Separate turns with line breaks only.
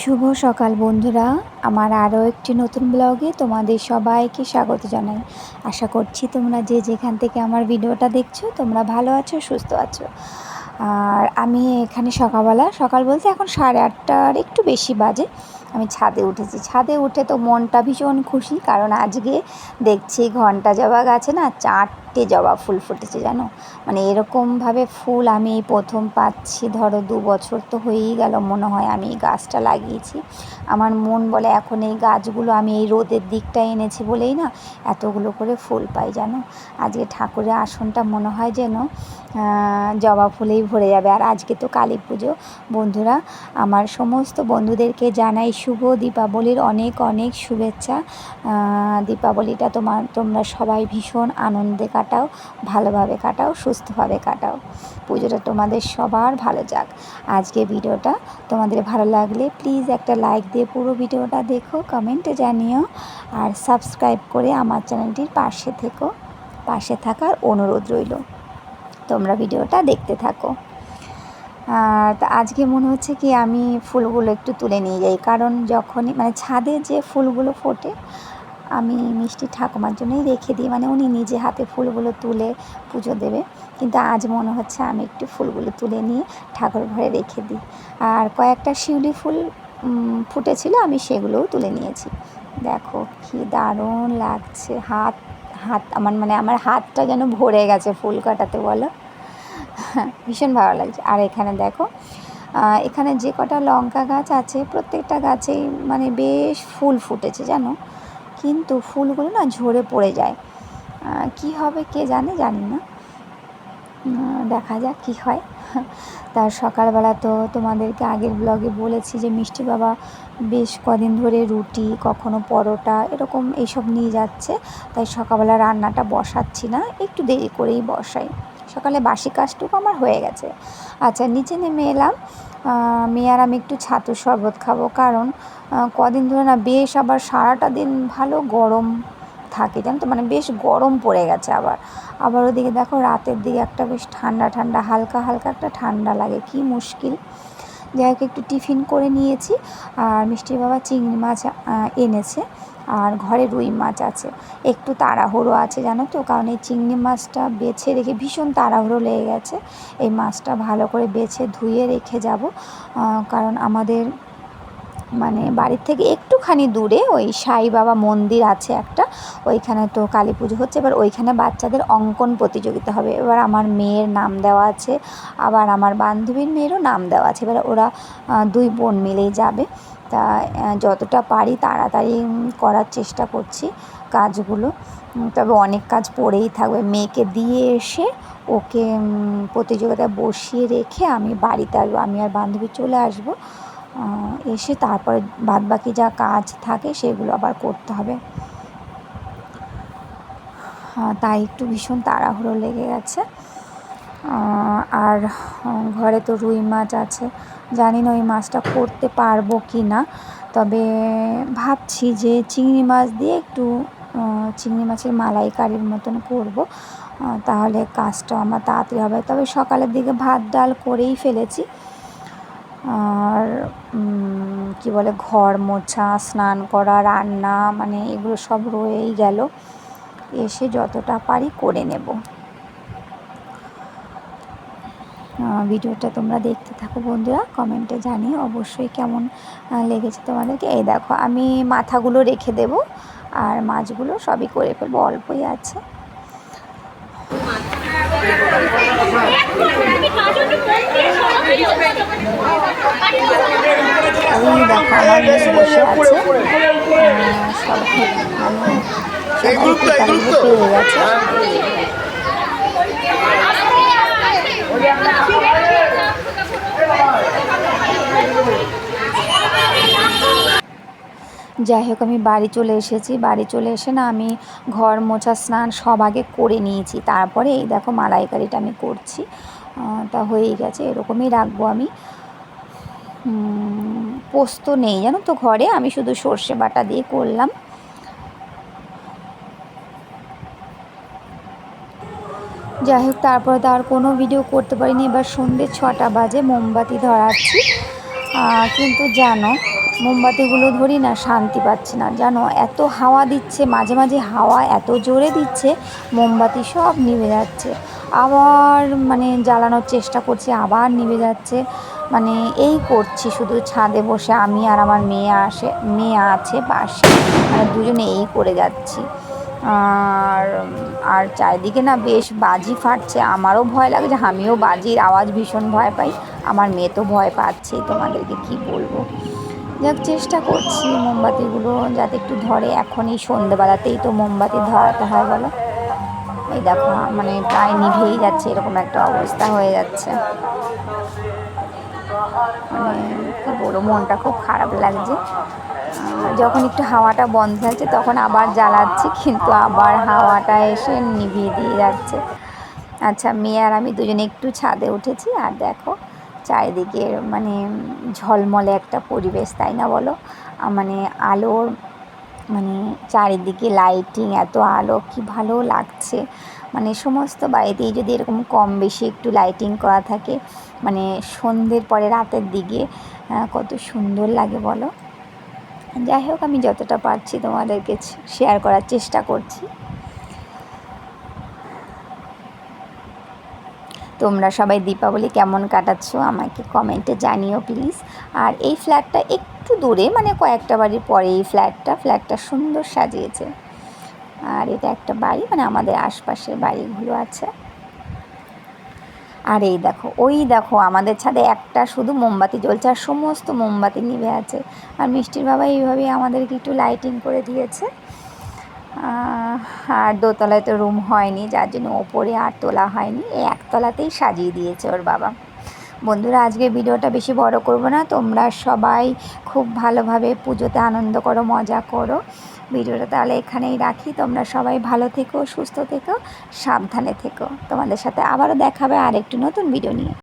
শুভ সকাল বন্ধুরা। আমার আরও একটি নতুন ব্লগে তোমাদের সবাইকে স্বাগত জানাই। আশা করছি তোমরা যে যেখান থেকে আমার ভিডিওটা দেখছ, তোমরা ভালো আছো, সুস্থ আছো। আর আমি এখানে সকালবেলা, সকাল বলতে এখন সাড়ে আটটার একটু বেশি বাজে, আমি ছাদে উঠেছি। ছাদে উঠে তো মনটা ভীষণ খুশি, কারণ আজকে দেখছি ঘণ্টা জবা গাছে না চারটে জবা ফুল ফুটেছে, জানো? মানে এরকমভাবে ফুল আমি প্রথম পাচ্ছি, ধরো দু বছর তো হয়েই গেল, মনে হয় আমি এই গাছটা লাগিয়েছি। আমার মন বলে এখন এই গাছগুলো আমি এই রোদের দিকটা এনেছি বলেই না, এতগুলো করে ফুল পাই, জানো? আজকে ঠাকুরের আসনটা মনে হয় যেন জবা ফুলেই ভরে যাবে। আর আজকে তো কালী পুজো। বন্ধুরা, আমার সমস্ত বন্ধুদেরকে জানাই শুভ দীপাবলির অনেক অনেক শুভেচ্ছা। দীপাবলিটা তোমার, তোমরা সবাই ভীষণ আনন্দে কাটাও, ভালোভাবে কাটাও, সুস্থভাবে কাটাও। পুজোটা তোমাদের সবার ভালো যাক। আজকে ভিডিওটা তোমাদের ভালো লাগলে প্লিজ একটা লাইক দিয়ে পুরো ভিডিওটা দেখো কমেন্টে জানিও। আর সাবস্ক্রাইব করে আমার চ্যানেলটির পাশে থেকো। পাশে থাকার অনুরোধ রইল। তোমরা ভিডিওটা দেখতে থাকো। আর আজকে মনে হচ্ছে কি আমি ফুলগুলো একটু তুলে নিয়ে যাই। কারণ যখনই মানে ছাদে যে ফুলগুলো ফোটে আমি মিষ্টি ঠাকুমার জন্যই রেখে দিই। মানে উনি নিজে হাতে ফুলগুলো তুলে পুজো দেবে। কিন্তু আজ মনে হচ্ছে আমি একটু ফুলগুলো তুলে নিয়ে ঠাকুর ঘরে রেখে দিই। আর কয়েকটা শিউলি ফুল ফুটেছিল, আমি সেগুলোও তুলে নিয়েছি। দেখো কি দারুণ লাগছে। হাত হাত, আমার মানে আমার হাতটা যেন ভরে গেছে ফুল কাটাতে, বলো? ভীষণ ভালো লাগছে। আর এখানে দেখো এখানে যে কটা লঙ্কা গাছ আছে, প্রত্যেকটা গাছেই মানে বেশ ফুল ফুটেছে, জানো? কিন্তু ফুলগুলো না ঝরে পড়ে যায়। কি হবে কে জানে, জানি না। দেখা যাক কী হয়। তার সকালবেলা তো তোমাদেরকে আগের ব্লগে বলেছি যে, মিষ্টি বাবা বেশ কদিন ধরে রুটি, কখনো পরোটা, এরকম এইসব নিয়ে যাচ্ছে। তাই সকালবেলা রান্নাটা বসাচ্ছি না, একটু দেরি করেই বসাই। সকালে বাসি কাজটুকু আমার হয়ে গেছে। আচ্ছা নিচে নেমে এলাম। মেয়ে আর আমি একটু ছাতু শরবত খাব। কারণ কদিন ধরে না বেশ আবার সারাটা দিন ভালো গরম থাকে, জানো তো? মানে বেশ গরম পড়ে গেছে আবার। আবার ওদিকে দেখো রাতের দিকে একটা বেশ ঠান্ডা ঠান্ডা, হালকা হালকা একটা ঠান্ডা লাগে, কি মুশকিল। যাই হোক, একটু টিফিন করে নিয়েছি। আর মিষ্টির বাবা চিংড়ি মাছ এনেছে। আর ঘরে রুই মাছ আছে। একটু তাড়াহুড়ো আছে, জানো তো? কারণ এই চিংড়ি মাছটা বেছে রেখে ভীষণ তাড়াহুড়ো লেগে গেছে। এই মাছটা ভালো করে বেছে ধুয়ে রেখে যাব। কারণ আমাদের মানে বাড়ির থেকে একটুখানি দূরে ওই সাই বাবা মন্দির আছে একটা। ওইখানে তো কালী পুজো হচ্ছে। এবার ওইখানে বাচ্চাদের অঙ্কন প্রতিযোগিতা হবে। এবার আমার মেয়ের নাম দেওয়া আছে। আবার আমার বান্ধবীর মেয়েরও নাম দেওয়া আছে। এবার ওরা দুই বোন মিলেই যাবে। তা যতটা পারি তাড়াতাড়ি করার চেষ্টা করছি কাজগুলো। তবে অনেক কাজ পড়েই থাকবে। মেয়েকে দিয়ে এসে ওকে প্রতিযোগিতায় বসিয়ে রেখে আমি বাড়িতে আসব আমি আর বান্ধবী চলে আসব। এসে তারপরে বাদ বাকি যা কাজ থাকে সেগুলো আবার করতে হবে। তাই একটু ভীষণ তাড়াহুড়ো লেগে গেছে। আর ঘরে তো রুই মাছ আছে। জানি না ওই মাছটা করতে পারব কি না। তবে ভাবছি যে চিংড়ি মাছ দিয়ে একটু চিংড়ি মাছের মালাইকারির মতন করব। তাহলে কাজটা আমার তাড়াতাড়ি হবে। তবে সকালের দিকে ভাত, ডাল করেই ফেলেছি। আর কি বলে, ঘর মোছা, স্নান করা, রান্না মানে এগুলো সব রয়েই গেল। এসে যতটা পারি করে নেব। ভিডিওটা তোমরা দেখতে থাকো বন্ধুরা কমেন্টে জানিয়ে অবশ্যই কেমন লেগেছে তোমাদেরকে। এই দেখো আমি মাথাগুলো রেখে দেব আর মাছগুলো সবই করে ফেলব অল্পই আছে। এই দেখো আমার বসে আছে। সব সবাই পেয়ে গেছে। যাই হোক, আমি বাড়ি চলে এসেছি। বাড়ি চলে এসে না আমি ঘর মোছা, স্নান সব আগে করে নিয়েছি। তারপরে এই দেখো মালাইকারিটা আমি করছি। তা হয়েই গেছে, এরকমই রাখব আমি। পোস্ত নেই জানো তো ঘরে, আমি শুধু সর্ষে বাটা দিয়ে করলাম। যাই হোক তারপরে তো আর কোনো ভিডিও করতে পারিনি। এবার সন্ধ্যে ছটা বাজে, মোমবাতি ধরাচ্ছি। কিন্তু জানো, মোমবাতিগুলো ধরি না, শান্তি পাচ্ছি না। জানো, এত হাওয়া দিচ্ছে, মাঝে মাঝে হাওয়া এত জোরে দিচ্ছে, মোমবাতি সব নিভে যাচ্ছে। আবার মানে জ্বালানোর চেষ্টা করছি, আবার নিভে যাচ্ছে। মানে এই করছি, শুধু ছাদে বসে আমি আর আমার মেয়ে আসে, মেয়ে আছে পাশে। মানে দুজনে এই করে যাচ্ছি। আর আর চারিদিকে না বেশ বাজি ফাটছে। আমারও ভয় লাগছে, আমিও বাজির আওয়াজ ভীষণ ভয় পাই। আমার মেয়ে তো ভয় পাচ্ছে, তোমাদেরকে কি বলব? যাক, চেষ্টা করছি মোমবাতিগুলো যাতে একটু ধরে। এখন এই সন্ধেবেলাতেই তো মোমবাতি ধরাতে হয়, বলো? এই দেখো মানে প্রায় নিভেই যাচ্ছে, এরকম একটা অবস্থা হয়ে যাচ্ছে। মানে কী বলব, মনটা খুব খারাপ লাগছে। যখন একটু হাওয়াটা বন্ধ থাকছে তখন আবার জ্বালাচ্ছি, কিন্তু আবার হাওয়াটা এসে নিভিয়ে দিয়ে যাচ্ছে। আচ্ছা মেয়ে আর আমি দুজনে একটু ছাদে উঠেছি, আর দেখো চারিদিকে মানে ঝলমলে একটা পরিবেশ, তাই না বলো? মানে আলোর মানে চারিদিকে লাইটিং এত আলো, কি ভালো লাগছে। মানে সমস্ত বাড়িতেই যদি এরকম কম বেশি একটু লাইটিং করা থাকে মানে সন্ধ্যের পরে রাতের দিকে কত সুন্দর লাগে বলো। যাই হোক, আমি যতটা পারছি তোমাদেরকে শেয়ার করার চেষ্টা করছি। তোমরা সবাই দীপাবলি কেমন কাটাচ্ছ আমাকে কমেন্টে জানিও প্লিজ আর এই ফ্ল্যাটটা একটু দূরে মানে কয়েকটা বাড়ির পরে এই ফ্ল্যাটটা ফ্ল্যাটটা সুন্দর সাজিয়েছে। আর এটা একটা বাড়ি মানে আমাদের আশপাশের বাড়িগুলো আছে। আর এই দেখো, ওই দেখো আমাদের ছাদে একটা শুধু মোমবাতি জ্বলছে আর সমস্ত মোমবাতি নিভে আছে। আর মিষ্টির বাবা এইভাবেই আমাদেরকে একটু লাইটিং করে দিয়েছে। আর দোতলায় তো রুম হয়নি, যার জন্য ওপরে আর তোলা হয়নি, এই একতলাতেই সাজিয়ে দিয়েছে ওর বাবা। বন্ধুরা, আজকে ভিডিওটা বেশি বড় করব না, তোমরা সবাই খুব ভালোভাবে পুজোতে আনন্দ করো, মজা করো। ভিডিওটা তাহলে এখানেই রাখি। তোমরা সবাই ভালো থেকো, সুস্থ থেকো, সাবধানে থেকো। তোমাদের সাথে আবারও দেখাবে আর একটু নতুন ভিডিও নিয়ে।